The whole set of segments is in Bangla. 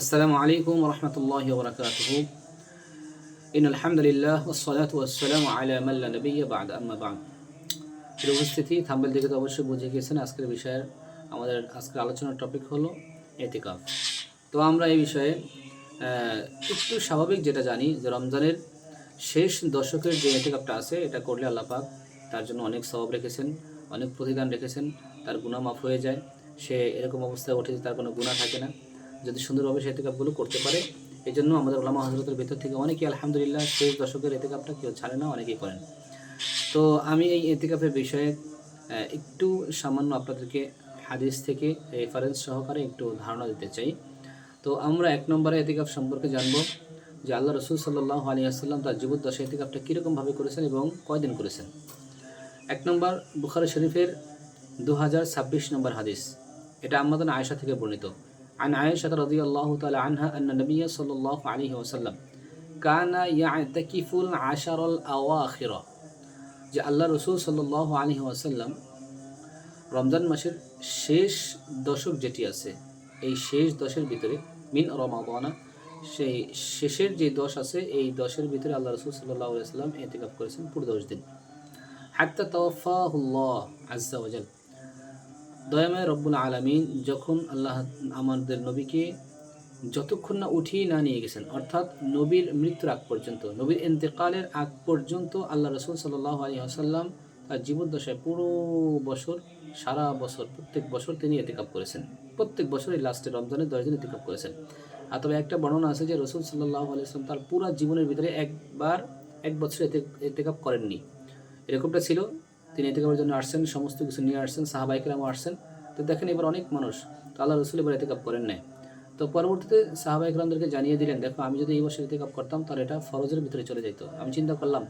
আসসালামু আলাইকুম রহমতুল্লাহ বরকাতহ ইন আলহামদুলিল্লাহ ওসলাত ওসালাম আলামাল্লা নবী বাদ, আম্মা বাদ। এর উপস্থিতি, থাম্বেল থেকে তো অবশ্যই বুঝে গিয়েছেন আজকের বিষয়ের, আমাদের আজকের আলোচনার টপিক হলো এতেকাফ। তো আমরা এই বিষয়ে একটু স্বাভাবিক যেটা জানি যে রমজানের শেষ দশকের যে এতেকাপটা আছে, এটা করলে আল্লাপাক তার জন্য অনেক স্বভাব রেখেছেন, অনেক প্রতিদান রেখেছেন, তার গুণা মাফ হয়ে যায়। সে এরকম অবস্থায় ওঠে তার কোনো গুণা থাকে না। যদি সুন্দরভাবে সে এতেকাপগুলো করতে পারে এই জন্য আমাদের ওলামা হজরতের ভেতর থেকে অনেকেই আলহামদুলিল্লাহ শেষ দশকের এতেকাপটা কেউ ছাড়ে না, অনেকেই করেন। তো আমি এই এতেকাপের বিষয়ে একটু সামান্য আপনাদেরকে হাদিস থেকে রেফারেন্স সহকারে একটু ধারণা দিতে চাই। তো আমরা এক নম্বরে এতেকাপ সম্পর্কে জানব যে আল্লাহ রসুল সাল্লাহ আলী আসাল্লাম তার জীবদ্দশা এতেকাপটা কীরকমভাবে করেছেন এবং কয়দিন করেছেন। এক নম্বর, বুখারি শরীফের দু হাজার ছাব্বিশ নম্বর হাদিস। এটা আমাদের আয়েশা থেকে বর্ণিত। عن عائشة رضي الله تعالى عنها أن النبي صلى الله عليه وسلم كان يعتكف العشر الأواخر যে আল্লাহ রসুল সাল্লাহ আলহি ওয়াসাল্লাম রমজান মাসের শেষ দশক যেটি আছে এই শেষ দশের ভিতরে মিন রমাবানা সেই শেষের যে দশ আছে এই দশের ভিতরে আল্লাহ রসুল সাল্লাহ সাল্লাম এতেকাপ করেছেন পুরো দশ দিন হাত্তা তওয়াফাহুল্লাহ আজ্জা ওয়াজাল দয়াময় রব্বুল আলমিন যখন আল্লাহ আমাদের নবীকে যতক্ষণ না উঠিয়ে না নিয়ে গেছেন, অর্থাৎ নবীর মৃত্যুর আগ পর্যন্ত, নবীর এন্তেকালের আগ পর্যন্ত আল্লাহ রসুল সাল্লাহ আলী আসাল্লাম তার জীবদ্দশায় পুরো বছর, সারা বছর, প্রত্যেক বছর তিনি এতেকাপ করেছেন। প্রত্যেক বছর এই লাস্টে রমজানের দশ দিন এতেকাপ করেছেন। আর তবে একটা বর্ণনা আছে যে রসুল সাল্লাহ আলী আসলাম তার পুরা জীবনের ভিতরে একবার, এক বছর এতে এতেকাপ করেননি। এরকমটা ছিল তিনি এতেকাপের জন্য আসছেন, সমস্ত কিছু নিয়ে আসছেন সাহাবাইকেরামও আসছেন। তো দেখেন এবার অনেক মানুষ, তো আল্লাহ রসুল এবার এতেকাপ করেন নাই। তো পরবর্তীতে সাহাবাইকরামদেরকে জানিয়ে দিলেন, দেখো, আমি যদি এই বছর এতেকাপ করতাম, তাহলে এটা ফরজের ভিতরে চলে যেত আমি চিন্তা করলাম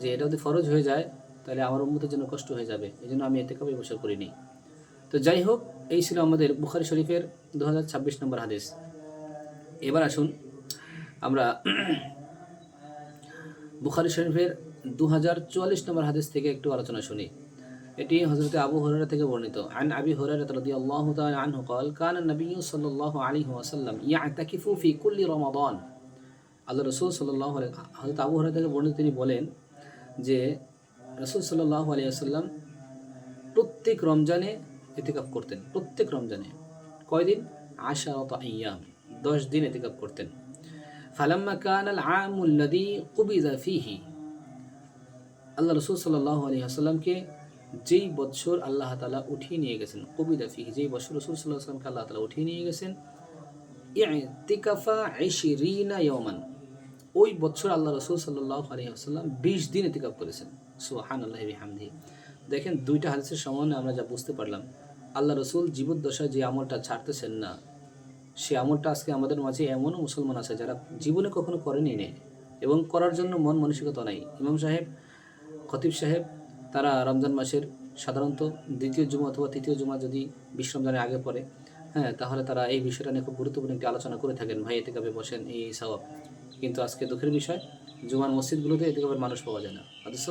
যে এটা যদি ফরজ হয়ে যায়, তাহলে আমার উন্মতের জন্য কষ্ট হয়ে যাবে। এই জন্য আমি এতেকাপ এই বছর করিনি। তো যাই হোক, এই ছিল আমাদের বুখারি শরীফের দু হাজার ছাব্বিশ নম্বর হাদিস। এবার আসুন আমরা বুখারি শরীফের দু হাজার চুয়াল্লিশ নম্বর হাদিস থেকে একটু আলোচনা শুনি। এটি হজরত আবু হরারা থেকে বর্ণিত। আন আবি হরারা রাদি আল্লাহ আনহু কল কান নবী আলী আলাইহি ওয়াসাল্লাম ইয়াতাকিফু ফি কুল্লি রমাদন। আল্লাহ রসুল সাল্লাহ হজরত আবু হরারা থেকে বর্ণিত তিনি বলেন যে, রসুল সাল্লাহ আলি আসাল্লাম প্রত্যেক রমজানে এতেকাপ করতেন। প্রত্যেক রমজানে। কয়দিন? আশারত ইয়াম দশ দিন এতেকাপ করতেন। ফালাম্মা কান আল আমুল্লাদি কুবিজা ফিহি। আল্লাহ রসুল সাল্লাহ আলী আসাল্লামকে যেই বছর আল্লাহ তালা উঠিয়ে নিয়ে গেছেন কবিদা ফি যেই বছর রসুল সাল্লাহ আসলামকে আল্লাহ তালা উঠিয়ে নিয়ে গেছেন রিনা ইয়মান ওই বছর আল্লাহ রসুল সাল্লাহ আলী বিশ দিন ইতিকাফ করেছেন। সোহান আল্লাহ হামদি দেখেন, দুইটা হাদিসের সমন্বয়ে আমরা যা বুঝতে পারলাম, আল্লাহ রসুল জীবদ্দশায় যে আমলটা ছাড়তেছেন না, সে আমলটা আজকে আমাদের মাঝে এমনও মুসলমান আছে যারা জীবনে কখনো করেনি নেই এবং করার জন্য মন মানসিকতা নাই। ইমাম সাহেব খতিব সাহেব, তারা রমজান মাসের সাধারণত দ্বিতীয় জুমা অথবা তৃতীয় জুমা যদি বিশ রমজানের আগে পড়ে হ্যাঁ তাহলে তারা এই বিষয়টা নিয়ে খুব গুরুত্বপূর্ণ একটি আলোচনা করে থাকেন। ভাই এতে কাপে বসেন, এই সবাব কিন্তু আজকে দুঃখের বিষয়, জুমার মসজিদগুলোতে এতে কাপের মানুষ পাওয়া যায় না। অথচ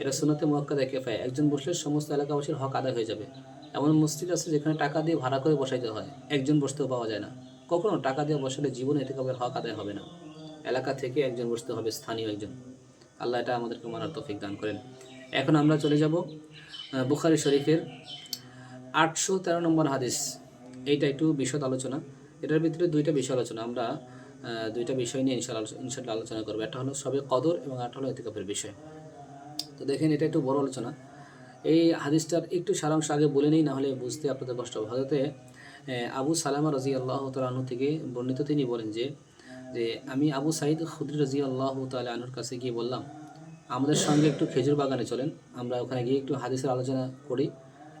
এটা শোনাতে মক্কা দেখে পায় একজন বসলে সমস্ত এলাকাবাসীর হক আদায় হয়ে যাবে। এমন মসজিদ আছে যেখানে টাকা দিয়ে ভাড়া করে বসাইতে হয়, একজন বসতেও পাওয়া যায় না। কখনো টাকা দিয়ে বসালে জীবনে এতে কাপের হক আদায় হবে না। এলাকা থেকে একজন বসতে হবে, স্থানীয় একজন। আল্লাহ এটা আমাদেরকে মানার তৌফিক দান করেন। এখন আমরা চলে যাব বুখারি শরীফের আটশো তেরো নম্বর হাদিস। এইটা একটু বিশদ আলোচনা। এটার ভিতরে দুইটা বিষয় আলোচনা। আমরা দুইটা বিষয় নিয়ে ইনশাল্লাহ ইনশাল্লাহ আলোচনা করব। একটা হলো সবে কদর এবং একটা হলো এতিকাপের বিষয়। তো দেখেন, এটা একটু বড় আলোচনা। এই হাদিসটার একটু সারাংশ আগে বলে নেই, না হলে বুঝতে আপনাদের কষ্ট হবে। আবু সালামা রাজি আল্লাহ তালু থেকে বর্ণিত তিনি বলেন যে যে আমি আবু সাইদ খুদ্রি রাজি আল্লাহ তাল আনুর কাছে গিয়ে বললাম, আমাদের সঙ্গে একটু খেজুর বাগানে চলেন, আমরা ওখানে গিয়ে একটু হাদিসের আলোচনা করি।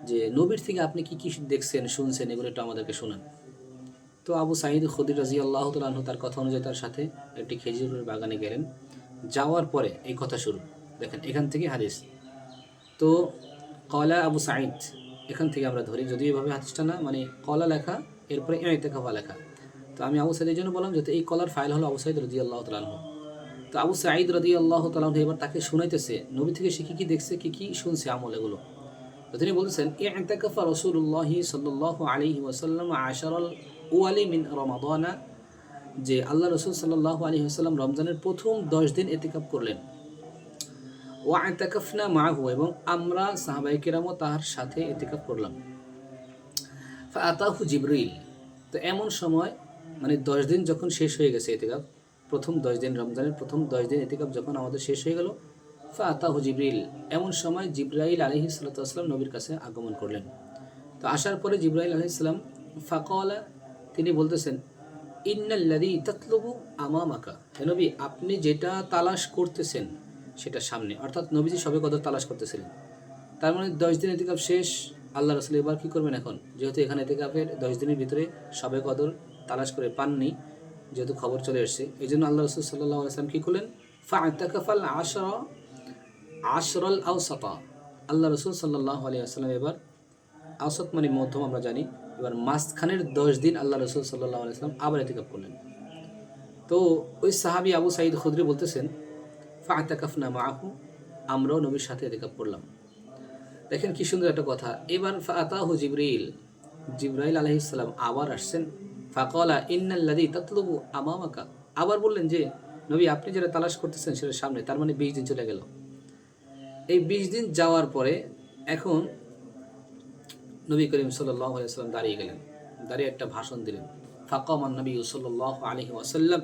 যে নবীর থেকে আপনি কি কি দেখছেন, শুনছেন, এগুলো একটু আমাদেরকে শোনান। তো আবু সাইদ খুদির রাজি আল্লাহ তালু তার কথা অনুযায়ী তার সাথে একটি খেজুরের বাগানে গেলেন। যাওয়ার পরে এই কথা শুরু। দেখেন, এখান থেকে হাদিস। তো কলা আবু সাইদ এখান থেকে আমরা ধরি যদি এভাবে হাদিসটা না মানে কলা লেখা, এরপরে এতে খাওয়া লেখা। তো আমি আবু সাইদের জন্য বললাম যাতে এই কলার ফাইল হলো আবু সাইদ রদি আল্লাহ তালু তো আবু সাঈদ রদি আল্লাহ তালাহ এবার তাকে শুনাইতেছে, নবী থেকে সে কী কী দেখছে, কী কী শুনছে আমল এগুলো? তো তিনি বলতেছেন ইআতাকাফা রাসূলুল্লাহ সাল্লাল্লাহু আলাইহি ওয়াসাল্লাম আশারাল ওয়ালি মিন রমাদানা, যে আল্লাহ রসুল সাল্লাহ আলী আসাল্লাম রমজানের প্রথম দশ দিন এতেকাপ করলেন। ও আতাকাফনা মাহু, এবং আমরা সাহাবাই কেরামও তাহার সাথে এতেকাপ করলাম। আতাহু জিবরিল, তো এমন সময় মানে দশ দিন যখন শেষ হয়ে গেছে এতেকাপ প্রথম দশ দিন রমজানের প্রথম দশ দিন এতেকাপ যখন আমাদের শেষ হয়ে গেল ফা আতাহু জিবরিল, এমন সময় জিব্রাইল আলহি সাল্লাম নবীর কাছে আগমন করলেন। তো আসার পরে জিব্রাইল আলহিসাল্লাম ফাকওয়ালা তিনি বলতেছেন ইন্নাল্লাদি তাতলবু আমামাকা। হে নবী, আপনি যেটা তালাশ করতেছেন, সেটা সামনে। অর্থাৎ নবীজি সবে কদর তালাশ করতেছিলেন। তার মানে দশ দিন এতিকাপ শেষ, আল্লাহ রসুল এবার কী করবেন এখন? যেহেতু এখানে এতেকাপের দশ দিনের ভিতরে সবে কদর তালাশ করে পাননি, যেহেতু খবর চলে এসছে। এই জন্য আল্লাহ রসুল সাল্লাহ আসলাম কী করলেন? ফা আতাকাফাল আশর, আশরল আউসাতা আল্লাহ রসুল সাল্লাহ আলিয়া আসসালাম এবার আওসত মানে মধ্যম আমরা জানি। এবার মাঝখানের দশ দিন আল্লাহ রসুল সাল্লাহ আলাইসলাম আবার এতেকাপ করলেন। তো ওই সাহাবি আবু সাইদ খুদ্রি বলতেছেন, ফাতাকাফনা মাহু আমরাও নবীর সাথে এতেকাপ করলাম। দেখেন কি সুন্দর একটা কথা। এবার ফাতাহু জিবরিল, জিব্রাইল আলহিসাল্লাম আবার আসছেন। ফাকলা ইন্নাল্লাদি তাতলবু আমামাকা। আবার বললেন যে, নবী, আপনি যেটা তালাশ করতেছেন সেটা সামনে, তার মানে বিশ দিন চলে গেল। এই বিশ দিন যাওয়ার পরে এখন নবী করিম আলাইসাল্লাম দাঁড়িয়ে গেলেন, দাঁড়িয়ে একটা ভাষণ দিলেন। ফাকামান নবী সাল্লাহ আলহি ওয়াসাল্লাম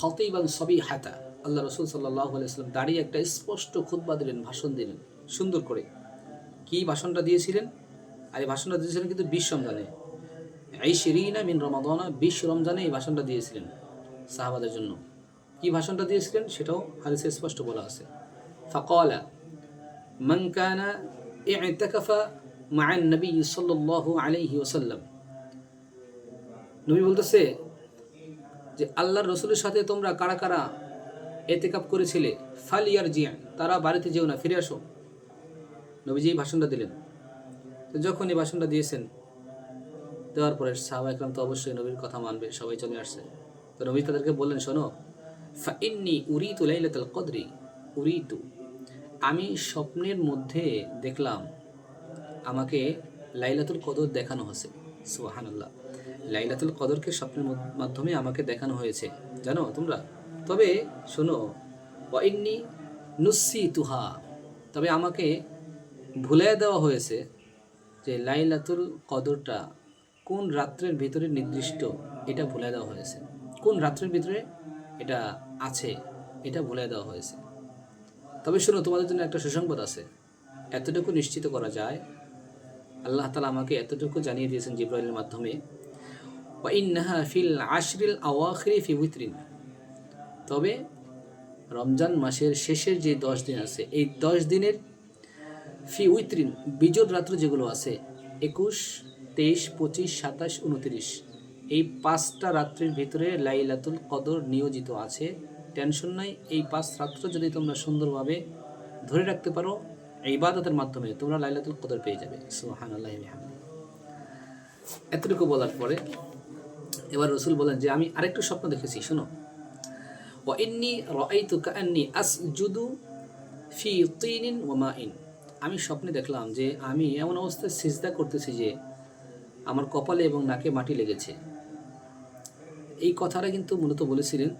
খতিবান সবই হাতা আল্লাহ রসুল সাল্লাহ আলাইসাল্লাম দাঁড়িয়ে একটা স্পষ্ট খুতবা দিলেন, ভাষণ দিলেন, সুন্দর করে। কি ভাষণটা দিয়েছিলেন? আর এই ভাষণটা দিয়েছিলেন কিন্তু বিশ রমজানে। আইসিরিনা মিন রমাদানা বিশ রমজানে এই ভাষণটা দিয়েছিলেন সাহাবাদের জন্য। কি ভাষণটা দিয়েছিলেন? সেটাও হাদিসে স্পষ্ট বলা আছে। ফকালা মঙ্কানা ইতাকাফা মায়ান নবী সাল্লাহ আলহি ওসাল্লাম নবী বলতেছে যে, আল্লাহর রসুলের সাথে তোমরা কারা কারা এতেকাপ করেছিলে? ফাল ইয়ার জিয়া তারা বাড়িতে যেও না, ফিরে আসো। নবীজি এই ভাষণটা দিলেন। যখন এই ভাষণটা দিয়েছেন দেওয়ার পরে সাহাবা একরাম তো অবশ্যই নবীর কথা মানবে, সবাই চলে আসছে। তো নবী তাদেরকে বললেন, শোনো ফা ইন্নি উরিতু লাইলাতুল কদরি, উরিতু। আমি স্বপ্নের মধ্যে দেখলাম আমাকে লাইলাতুল কদর দেখানো হয়েছে। সোহান আল্লাহ লাইলাতুল কদরকে স্বপ্নের মাধ্যমে আমাকে দেখানো হয়েছে। জানো তোমরা? তবে শোনো, ওয়াইন্নি নুসি তুহা তবে আমাকে ভুলে দেওয়া হয়েছে যে লাইলাতুল কদরটা কোন রাত্রের ভিতরে নির্দিষ্ট এটা ভুলে দেওয়া হয়েছে? কোন রাত্রের ভিতরে এটা আছে, এটা ভুলে দেওয়া হয়েছে? তবে শোনো, তোমাদের জন্য একটা সুসংবাদ আছে। এতটুকু নিশ্চিত করা যায়, আল্লাহ তালা আমাকে এতটুকু জানিয়ে দিয়েছেন জিব্রাইলের মাধ্যমে ফিল আশরিল আওয়াখিরি ফি উইত্রিন। তবে রমজান মাসের শেষের যে দশ দিন আছে, এই দশ দিনের ফি উইত্রিন বিজোর রাত্র যেগুলো আছে, একুশ তেইশ, পঁচিশ, সাতাশ, উনত্রিশ। এই পাঁচটা রাত্রির ভিতরে লাইলাতুল কদর নিয়োজিত আছে। টেনশন নাই, এই পাঁচ রাত্র যদি তোমরা সুন্দরভাবে ধরে রাখতে পারো এই ইবাদতের মাধ্যমে তোমরা লাইলাতুল কদর পেয়ে যাবে। সুহান আল্লাহ এতটুকু বলার পরে এবার রসুল বলেন যে, আমি আরেকটু স্বপ্ন দেখেছি, শোনো। ও ইন্নি রাইতু কান্নি আসজুদু ফি তিনিন ওয়া মাইন আমি স্বপ্নে দেখলাম যে, আমি এমন অবস্থায় সিজদা করতেছি যে আমার কপালে এবং নাকে মাটি লেগেছে। এই কথাটা কিন্তু মূলত বলেছিলেন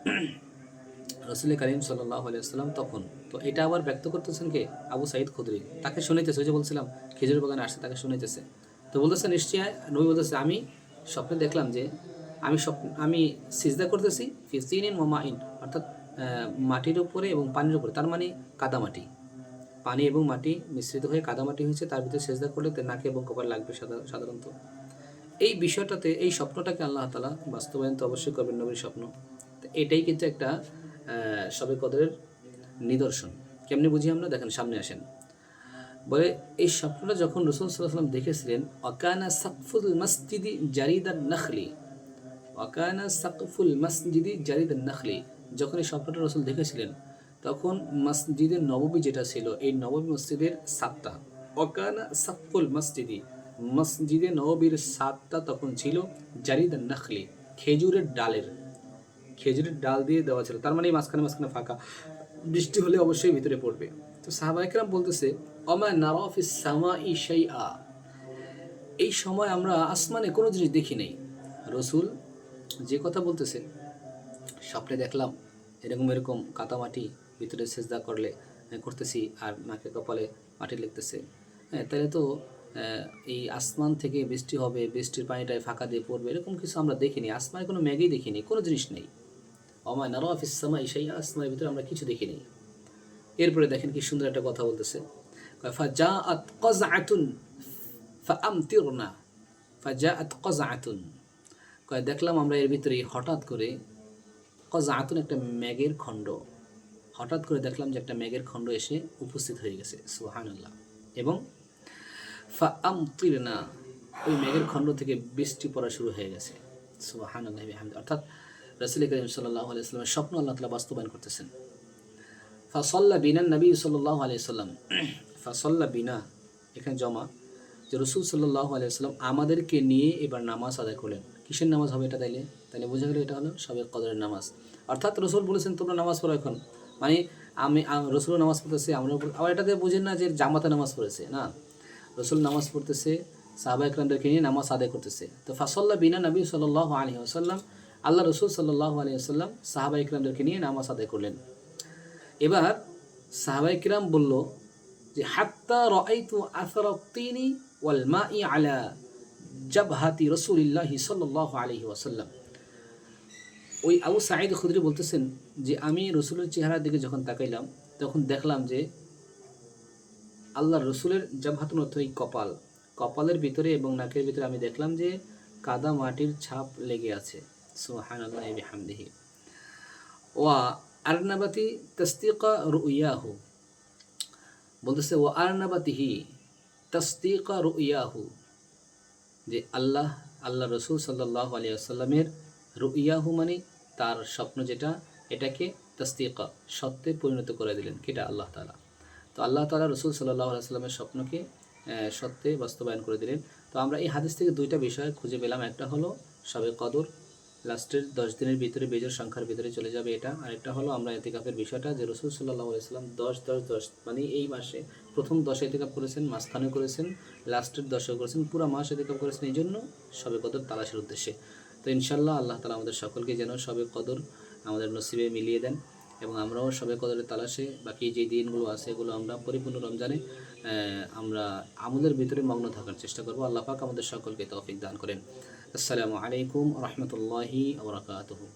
রসুল করিম সাল্লাহ আলিয়াল্লাম তখন। তো এটা আবার ব্যক্ত করতেছেন কে? আবু সাইদ খুদরি। তাকে শুনাইতেছে, ওই যে বলছিলাম, খেজুর বাগানে আসছে, তাকে শুনাইতেছে। তো বলতেছে নিশ্চয়, নবী বলতেছে, আমি স্বপ্নে দেখলাম যে, আমি স্বপ্ন আমি সিজদা করতেছি ফিসিন ইন মোমা ইন অর্থাৎ মাটির উপরে এবং পানির উপরে, তার মানে কাদামাটি পানি এবং মাটি মিশ্রিত হয়ে কাদামাটি হয়েছে, তার ভিতরে সেজদা করলে নাকে এবং কপাল লাগবে সাধারণত। এই বিষয়টাতে, এই স্বপ্নটাকে আল্লাহ তালা বাস্তবায়ন তো অবশ্যই করবেন নবীর স্বপ্ন। এটাই কিন্তু একটা সবে কদরের নিদর্শন। কেমনি বুঝি আমরা? দেখেন, সামনে আসেন। বলে, এই স্বপ্নটা যখন রসুল সাল্লাম দেখেছিলেন অকানা সাকফুল মসজিদি জারিদার নখলি। অকানা সাকফুল মসজিদি জারিদার নখলি। যখন এই স্বপ্নটা রসুল দেখেছিলেন, তখন মসজিদের নবমী যেটা ছিল, এই নববী মসজিদের সাতটা। অকানা সাকফুল মসজিদি মসজিদে নববীর সাতটা তখন ছিল জারিদার নখলি, খেজুরের ডালের। খেজুরের ডাল দিয়ে দেওয়া ছিল, তার মানে মাঝখানে মাঝখানে ফাঁকা। বৃষ্টি হলে অবশ্যই ভিতরে পড়বে। তো সাহাবাইকরাম বলতেছে অমা নারফিস সামা ই সেই আ এই সময় আমরা আসমানে কোনো জিনিস দেখি নেই। রসুল যে কথা বলতেছে, স্বপ্নে দেখলাম, এরকম এরকম কাতামাটি ভিতরে সেজদা করলে, করতেছি আর নাকে কপালে মাটি লিখতেছে। হ্যাঁ তাহলে তো এই আসমান থেকে বৃষ্টি হবে, বৃষ্টির পানিটায় ফাঁকা দিয়ে পড়বে, এরকম কিছু আমরা দেখিনি। আসমানে কোনো ম্যাগেই দেখিনি, কোনো জিনিস নেই। অমায় নারা অফিসামা সেই আসমানের ভিতরে আমরা কিছু দেখিনি। এরপরে দেখেন কি সুন্দর একটা কথা বলতেছে। ফা আত কজআতুন ফাআমতিরনা, ফাজাআত কজআতুন কয়, দেখলাম আমরা এর ভিতরে হঠাৎ করে কজআতুন একটা ম্যাগের খণ্ড। হঠাৎ করে দেখলাম যে একটা ম্যাগের খণ্ড এসে উপস্থিত হয়ে গেছে, সুবহানাল্লাহ। এবং ফাআমতিরনা, ওই মেঘের খণ্ড থেকে বৃষ্টি পড়া শুরু হয়ে গেছে। অর্থাৎ রসুল করিম আলাইহি স্বপ্ন আল্লাহ তাআলা বাস্তবায়ন করতেছেন। ফাসল্লা বিনা নবী সাল্লাহ আলাইসাল্লাম ফাসল্লা বিনা, এখানে জমা, যে রসুল সাল্লাহ আলাইসাল্লাম আমাদেরকে নিয়ে এবার নামাজ আদায় করলেন। কিসের নামাজ হবে এটা তাইলে? তাইলে বোঝা গেল এটা হলো সবে কদরের নামাজ। অর্থাৎ রসুল বলেছেন, তোমরা নামাজ পড়ো এখন। মানে আমি রসুল নামাজ পড়তেছে আমরা আবার এটাতে বুঝেন না যে জামাতে নামাজ পড়েছে, না? রসুল নামাজ পড়তেছে, সাহাবা একরামদেরকে নিয়ে নামাজ আদায় করতেছে। তো ফাসল্লা বিনা নবী সাল্লাহ আলী আসাল্লাম আল্লাহ রসুল সাল্লাহ আলী আসাল্লাম সাহাবা একরামদেরকে নিয়ে নামাজ আদায় করলেন। এবার সাহাবাই ইকরাম বলল যে, হাত্তা রাআইতু আসার তিনি ওয়াল ই আলা জব জাবহাতি রাসূলিল্লাহি সাল্লাল্লাহু আলাইহি ওয়াসাল্লাম। ওই আবু সাঈদ খুদরি বলতেছেন যে, আমি রসুলের চেহারার দিকে যখন তাকাইলাম, তখন দেখলাম যে আল্লাহ রসুলের জাবহাতুন অর্থ এই কপাল। কপালের ভিতরে এবং নাকের ভিতরে আমি দেখলাম যে কাদা মাটির ছাপ লেগে আছে। সুবহানাল্লাহি বিহামদিহি। ওয়া আরনাবাতি তস্তিকা রুইয়াহু। বলতেছে ও আরনাবাতিহি তস্তিকা রুইয়াহু। যে আল্লাহ আল্লাহ রসুল সাল্লাহ আলিয়া সাল্লামের রুইয়াহু মানে তার স্বপ্ন যেটা, এটাকে তস্তিকা সত্যে পরিণত করে দিলেন। কেটা? আল্লাহ তালা তো আল্লাহ তালা রসুল সাল্লাহ সাল্লামের স্বপ্নকে সত্যে বাস্তবায়ন করে দিলেন। তো আমরা এই হাদিস থেকে দুইটা বিষয় খুঁজে পেলাম। একটা হলো সবে কদর, লাস্টের দশ দিনের ভিতরে বেজর সংখ্যার ভিতরে চলে যাবে এটা। আরেকটা হলো আমরা এতেকাফের বিষয়টা, যে রসুল সাল্লাহ আলাইসাল্লাম দশ দশ দশ মানে এই মাসে প্রথম দশ এতেকাপ করেছেন মাঝখানে করেছেন, লাস্টের দশে করেছেন, পুরো মাস এতেকাপ করেছেন। এই জন্য সবে কদর তালাশের উদ্দেশ্যে। তো ইনশাল্লাহ আল্লাহ তালা আমাদের সকলকে যেন সবে কদর আমাদের নসিবে মিলিয়ে দেন। এবং আমরাও সবে কদরের তালাশে বাকি যে দিনগুলো আছে এগুলো আমরা পরিপূর্ণ রমজানে আমরা আমাদের ভিতরে মগ্ন থাকার চেষ্টা করব। আল্লাহ পাক আমাদের সকলকে তৌফিক দান করেন। আসসালামু আলাইকুম রহমতুল্লাহি আবরাকাতুহু